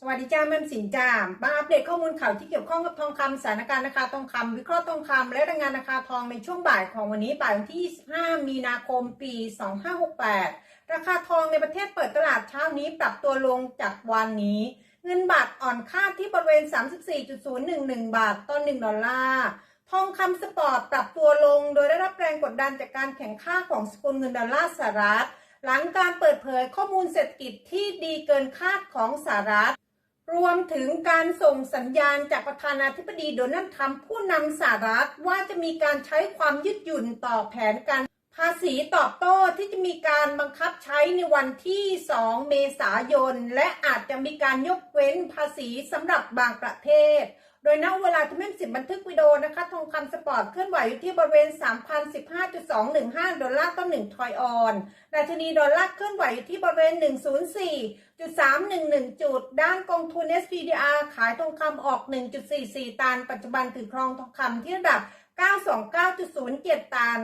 สวัสดีจ้าแม่มสินจ้ามาอัปเดตข้อมูลข่าวที่เกี่ยวข้องกับทองคำสถานการณ์ราคาทองคำวิเคราะห์ทองคำและรายงานราคาทองในช่วงบ่ายของวันนี้บ่ายวันที่ 25 มีนาคม ปี 2568 ราคาทองในประเทศเปิดตลาดเช้านี้ปรับตัวลงจากวันนี้ เงินบาทอ่อนค่าที่บริเวณ 34.011 บาทต่อ 1 ดอลลาร์ทองคำสปอร์ตปรับตัวลง โดยได้รับแรงกดดันจากการแข่งข้าของสกุลเงินดอลลาร์สหรัฐ หลังการเปิดเผยข้อมูลเศรษฐกิจที่ดีเกินคาดของสหรัฐ รวมถึงการส่งสัญญาณจากประธานาธิบดีโดนัลด์ทรัมป์ผู้นำสหรัฐว่าจะมีการใช้ความยืดหยุ่นต่อแผนการภาษีตอบโต้ที่จะมีการบังคับใช้ในวันที่ 2 เมษายน และอาจจะมีการยกเว้นภาษีสำหรับบางประเทศ ดยณเวลาที่แม่สิบบันทึกวิดีโอนะคะทองคำสปอร์ตเคลื่อนไหวอยู่ที่บริเวณ 3,015.215 ดอลลาร์ต่อ1ทอยออนดัชนีดอลลาร์เคลื่อนไหวอยู่ที่บริเวณ 104.311 จุด ด้านกองทุน SPDR ขายทองคำออก 1.44 ตัน ปัจจุบันถือครองทองคำที่ระดับ 929.07 ตัน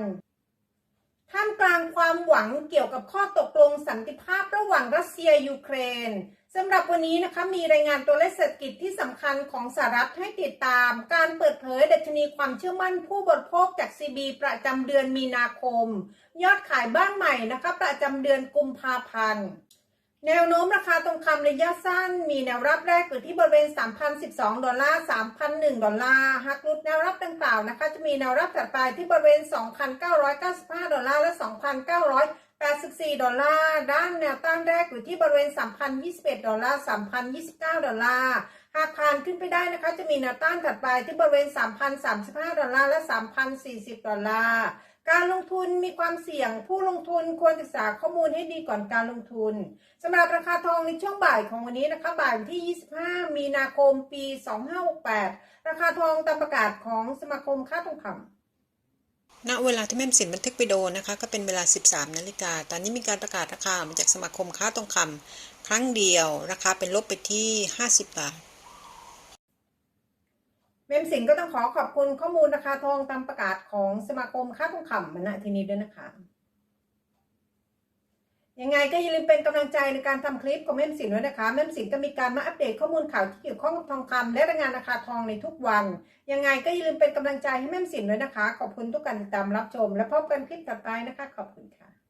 ท่ามกลางความหวังเกี่ยวกับข้อตกลงสันติภาพระหว่างรัสเซียยูเครนสำหรับวันนี้นะคะมีรายงานตัวเลขเศรษฐกิจที่สำคัญของสหรัฐให้ติดตาม การเปิดเผยดัชนีความเชื่อมั่นผู้บริโภคจาก CB ประจำเดือนมีนาคม ยอดขายบ้านใหม่นะคะประจำเดือนกุมภาพันธ์ แนวโน้มราคาทองคำระยะสั้น มีแนวรับแรกอยู่ที่บริเวณ 3,012 ดอลลาร์ 3,001 ดอลลาร์ หากหลุดแนวรับดังกล่าวนะคะ จะมีแนวรับถัดไปที่บริเวณ 2,995 ดอลลาร์ และ 2,984 ดอลลาร์ ด้านแนวต้านแรกอยู่ที่บริเวณ 3,021 ดอลลาร์ 3,029 ดอลลาร์ หากผ่านขึ้นไปได้นะคะ จะมีแนวต้านถัดไปที่บริเวณ 3,035 ดอลลาร์และ 3,040 ดอลลาร์ การลงทุนมีความเสี่ยง ผู้ลงทุนควรศึกษาข้อมูลให้ดีก่อนการลงทุนสำหรับราคาทองในช่วงบ่ายของวันนี้นะคะ บ่ายที่ 25 มีนาคม ปี 2568 ราคาทองตามประกาศของสมาคมค้าทองคำณเวลาที่แม่สินบันทึกวิดีโอนะคะ ก็เป็นเวลา 13 นาฬิกา ตอนนี้มีการประกาศราคามาจากสมาคมค้าทองคำครั้งเดียว ราคาเป็นลบไปที่ 50 บาท เมมสินก็ต้องขอขอบคุณข้อมูลราคาทองตามประกาศของสมาคมค้าทองคำมณทีนี้ด้วยนะคะ ยังไงก็อย่าลืมเป็นกำลังใจในการทำคลิปของเมมสินด้วยนะคะ เมมสินก็มีการมาอัปเดตข้อมูลข่าวที่เกี่ยวข้องกับทองคำและรายงานราคาทองในทุกวัน ยังไงก็อย่าลืมเป็นกำลังใจให้เมมสินด้วยนะคะ ขอบคุณทุกการติดตามรับชม และพบกันคลิปต่อไปนะคะ ขอบคุณค่ะ